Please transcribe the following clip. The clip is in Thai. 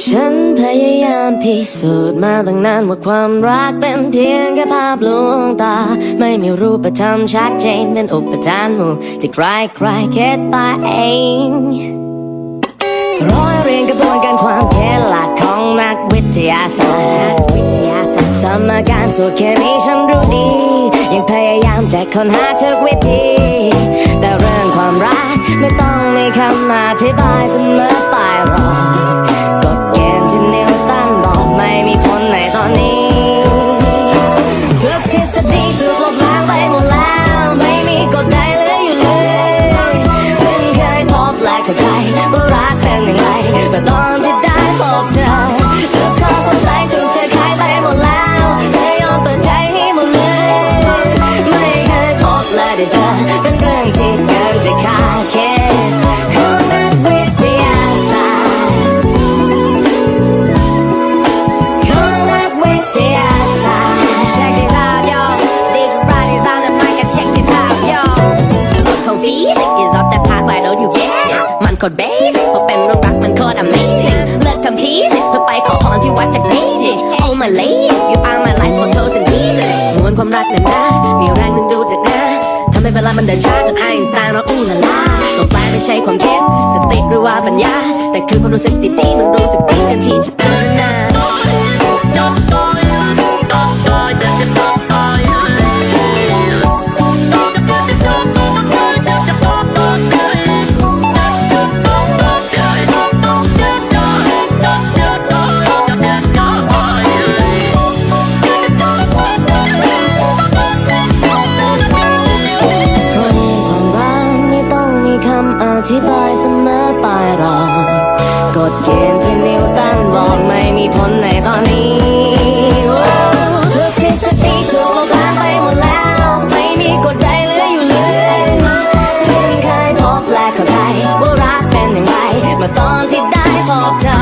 ฉันพยายามพิสูจน์มาตั้งนานว่าความรักเป็นเพียงแค่ภาพลวงตา ไม่มีรูปธรรมชัดเจนเป็นอุปทานหมู่ที่ใครใครคิดไปเองร้อยเรียงกระบวนการความคิดหลักของนักวิทยาศาสตร์สมการสูตรเคมีฉันรู้ดี ยังพยายามจะค้นหาทุกวิธี แต่เรื่องความรักไม่ต้องมีคำอธิบายเสมอไปหรอก มีผลในตอนนี้ทุกทฤษฎีถูกลบล้างไปหมดแล้ว ไม่มีกฎใดเหลืออยู่เลยเพิ่งเคยพบและเข้าใจว่ารักเป็นอย่างไรแต่ตอน คตร basic พอเป็นเรื่องรักมันโคตร amazing เลิกทำทีสิเพื่อไปขอพรที่วัดจากเพจ Oh my lady you are my life for toes and pieces มวลความรักนั้นนะมีแรงดึงดูดหนักหนะทำให้เวลามันเดินช้าจนไอน์สไตน์ร้องอู้ละลาตัวแปลไม่ใช่ความคิดสติหรือว่าปัญญา แต่คือความรู้สึกดตีมันรู้สึกดีกันที่จะ ธิบายเสมอไปหรอกกฎเกณฑ์ที่นิวตันบอกไม่มีผลในตอนนี้โอ้ทุกทฤษฎีถูกลบล้างไปหมดแล้ว ไม่มีกฎใดเหลืออยู่เลยเพิ่งเคยพบและเข้าใจว่ารักเป็นอย่างไรมาตอนที่ได้พบเธอ